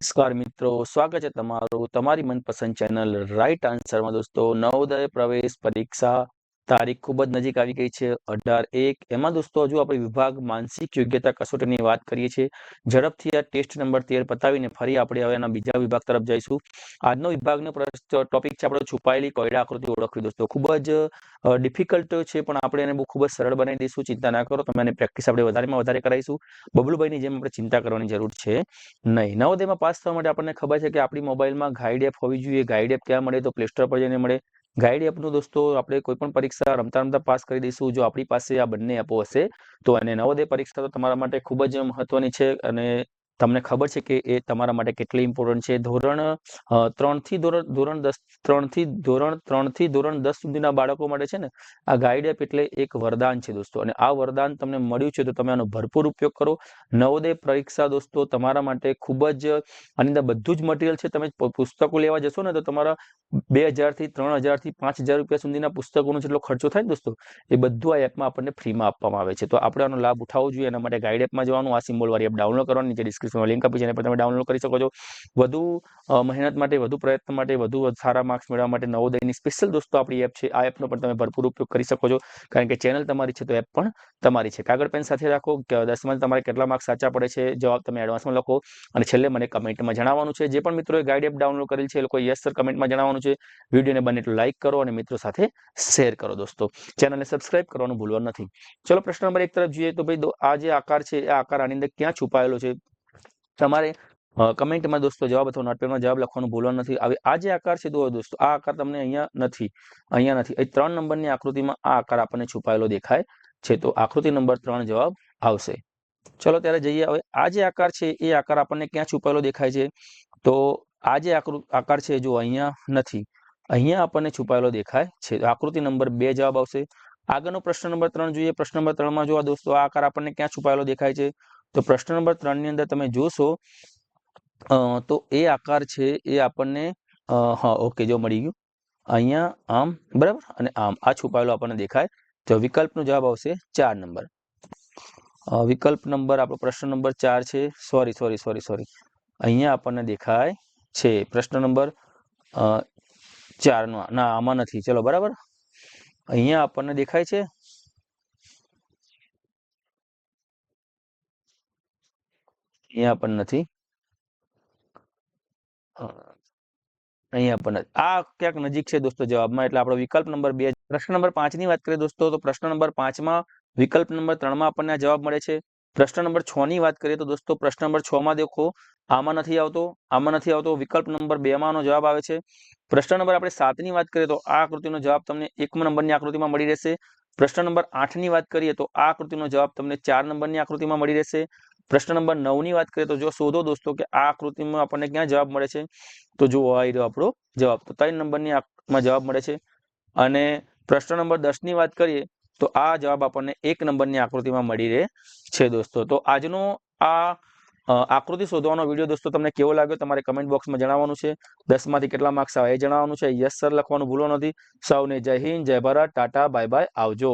નમસ્કાર મિત્રો સ્વાગત છે તમારું તમારી મનપસંદ ચેનલ રાઈટ આન્સરમાં દોસ્તો નવોદય પ્રવેશ પરીક્ષા તારીખ ખૂબ જ નજીક આવી ગઈ છે. અઢાર એક. એમાં દોસ્તો, હજુ આપણે વિભાગ માનસિક યોગ્યતા કસોટીની વાત કરીએ છીએ. ઝડપથી આ ટેસ્ટ નંબર તેર પતાવીને ફરી આપણે હવે એના બીજા વિભાગ તરફ જઈશું. આજનો વિભાગનો ટોપિક છે આપણે છુપાયેલી કોયડા આકૃતિ ઓળખવી દોસ્તો. ખૂબ જ ડિફિકલ્ટ છે, પણ આપણે એને બહુ ખૂબ જ સરળ બનાવી દઈશું. ચિંતા ના કરો, તમે એને પ્રેક્ટિસ આપણે વધારેમાં વધારે કરાવીશું. બબલુભાઈની જેમ આપણે ચિંતા કરવાની જરૂર છે નહીં. નવોદયમાં પાસ થવા માટે આપણને ખબર છે કે આપણી મોબાઈલમાં ગાઈડ એપ હોવી જોઈએ. ગાઈડ એપ ક્યાં મળે તો પ્લે સ્ટોર પર જઈને મળે. ગાઈડ એપનું દોસ્તો, આપણે કોઈ પણ પરીક્ષા રમતા રમતા પાસ કરી દઈશું. જો આપણી પાસે આ બંને એપો હશે, તો અને નવોદય પરીક્ષા તો તમારા માટે ખૂબ જ મહત્વની છે અને તમને ખબર છે કે એ તમારા માટે કેટલી ઇમ્પોર્ટન્ટ છે? ધોરણ ત્રણથી ધોરણ ધોરણ દસ, ત્રણથી ધોરણ, ત્રણથી ધોરણ દસ સુધીના બાળકો માટે છે ને, આ ગાઈડ એપ એટલે એક વરદાન છે દોસ્તો. અને આ વરદાન તમને મળ્યું છે તો તમે આનો ભરપૂર ઉપયોગ કરો. નવોદય પરીક્ષા દોસ્તો તમારા માટે ખૂબ જ, આની અંદર બધું જ મટીરિયલ છે. તમે પુસ્તકો લેવા જશો ને તો તમારા બે હજારથી ત્રણ હજારથી પાંચ હજાર રૂપિયા સુધીના પુસ્તકોનો જેટલો ખર્ચો થાય ને દોસ્તો, એ બધું આ એપમાં આપણને ફ્રીમાં આપવામાં આવે છે. તો આપણે આનો લાભ ઉઠાવવો જોઈએ. એના માટે ગાઈડ એપમાં જવાનું, આ સિમ્બોલ વાળી એપ ડાઉનલોડ કરવાની, નીચે ડિસ્ક્રિપ્શનમાં લિંક આપી છે એના પર તમે ડાઉનલોડ કરી શકો છો. વધુ મહેનત માટે, વધુ પ્રયત્ન માટે, વધુ સારા માર્ક્સ મેળવવા માટે નવોદયની સ્પેશિયલ દોસ્તો આપણી એપ છે. આ એપનો પણ તમે ભરપૂર ઉપયોગ કરી શકો છો. કારણ કે ચેનલ તમારી છે તો એપ પણ તમારી છે. કાગળ પેન સાથે રાખો. દસમાં તમારે કેટલા માર્ક્સ સાચા પડે છે, જવાબ તમે એડવાન્સમાં લખો. અને છેલ્લે મને કમેન્ટમાં જણાવવાનું છે. જે પણ મિત્રોએ ગાઈડ એપ ડાઉનલોડ કરેલ છે, એ લોકો યસ સર કમેન્ટમાં જણાવવાનું છે. વિડીયોને બને એટલું લાઇક કરો અને મિત્રો સાથે શેર કરો દોસ્તો. ચેનલને સબસ્ક્રાઇબ કરવાનું ભૂલવાનું નથી. ચલો, પ્રશ્ન નંબર એક તરફ જોઈએ તો ભાઈ આ જે આકાર છે, એ આકાર આની અંદર ક્યાં છુપાયેલો છે? તમારે કમેન્ટમાં દોસ્તો જવાબ અથવા નોટપેડમાં જવાબ લખવાનું ભૂલવાનું નથી. હવે આ જે આકાર છે દોસ્તો આ આકાર તમને અહીંયા નથી અહીંયા નથી. એ ત્રણ નંબરની આકૃતિમાં આ આકાર આપણને છુપાયેલો દેખાય છે. તો આકૃતિ નંબર ત્રણ જવાબ આવશે. ચલો ત્યારે જઈએ. હવે આ જે આકાર છે, એ આકાર આપણને ક્યાં છુપાયેલો દેખાય છે? તો આ જે આકાર છે જો અહીંયા નથી, અહીંયા આપણને છુપાયેલો દેખાય છે. આકૃતિ નંબર બે જવાબ આવશે. આગળનો પ્રશ્ન નંબર ત્રણ જોઈએ. પ્રશ્ન નંબર ત્રણમાં જોવા દોસ્તો, આ આકાર આપણને ક્યાં છુપાયેલો દેખાય છે? તો પ્રશ્ન નંબર ત્રણની અંદર તમે જોશો તો એ આકાર છે એ આપણને હા, ઓકે, જો મળી ગયું. અહીંયા આમ, બરાબર? અને આમ, આ છુપાયેલો આપણને દેખાય. તો વિકલ્પનો જવાબ આવશે ચાર નંબર. વિકલ્પ નંબર, આપણો પ્રશ્ન નંબર ચાર છે. સોરી સોરી સોરી સોરી અહીંયા આપણને દેખાય છે. પ્રશ્ન નંબર ચારનો. ના, આમાં નથી. ચલો, બરાબર? અહીંયા આપણને દેખાય છે અહીંયા પણ નથી. અહીંયા પણ આ ક્યાંક નજીક છે દોસ્તો જવાબમાં, એટલે આપણો વિકલ્પ નંબર બે પ્રશ્ન નંબર પાંચની વાત કરીએ દોસ્તો, તો પ્રશ્ન નંબર પાંચમાં વિકલ્પ નંબર ત્રણમાં આપણને જવાબ મળે છે. પ્રશ્ન નંબર છ ની વાત કરીએ તો દોસ્તો, પ્રશ્ન નંબર છ માં દેખો, આમાં નથી આવતો, આમાં નથી આવતો, વિકલ્પ નંબર બે માં જવાબ આવે છે. પ્રશ્ન નંબર આપણે સાતની વાત કરીએ તો આ આકૃતિનો જવાબ તમને એક નંબરની આકૃતિમાં મળી રહેશે. પ્રશ્ન નંબર આઠની વાત કરીએ તો આ આકૃતિનો જવાબ તમને ચાર નંબરની આકૃતિમાં મળી રહેશે. પ્રશ્ન નંબર નવની વાત કરીએ તો જો શોધો દોસ્તો કે આ આકૃતિમાં આપણને ક્યાં જવાબ મળે છે? તો જો આવી રહ્યો આપણો જવાબ. તો ત્રણ નંબરની માં જવાબ મળે છે. અને પ્રશ્ન નંબર દસની વાત કરીએ તો આ જવાબ આપણને એક નંબરની આકૃતિમાં મળી રહે છે દોસ્તો. તો આજનો આ આકૃતિ શોધવાનો વીડિયો દોસ્તો તમને કેવો લાગ્યો તમારે કમેન્ટ બોક્સમાં જણાવવાનું છે. દસમાંથી કેટલા માર્ક્સ આવે એ જણાવવાનું છે. યસ સર લખવાનું ભૂલો નથી. સૌને જય હિન્દ, જય ભારત, ટાટા, બાય બાય, આવજો.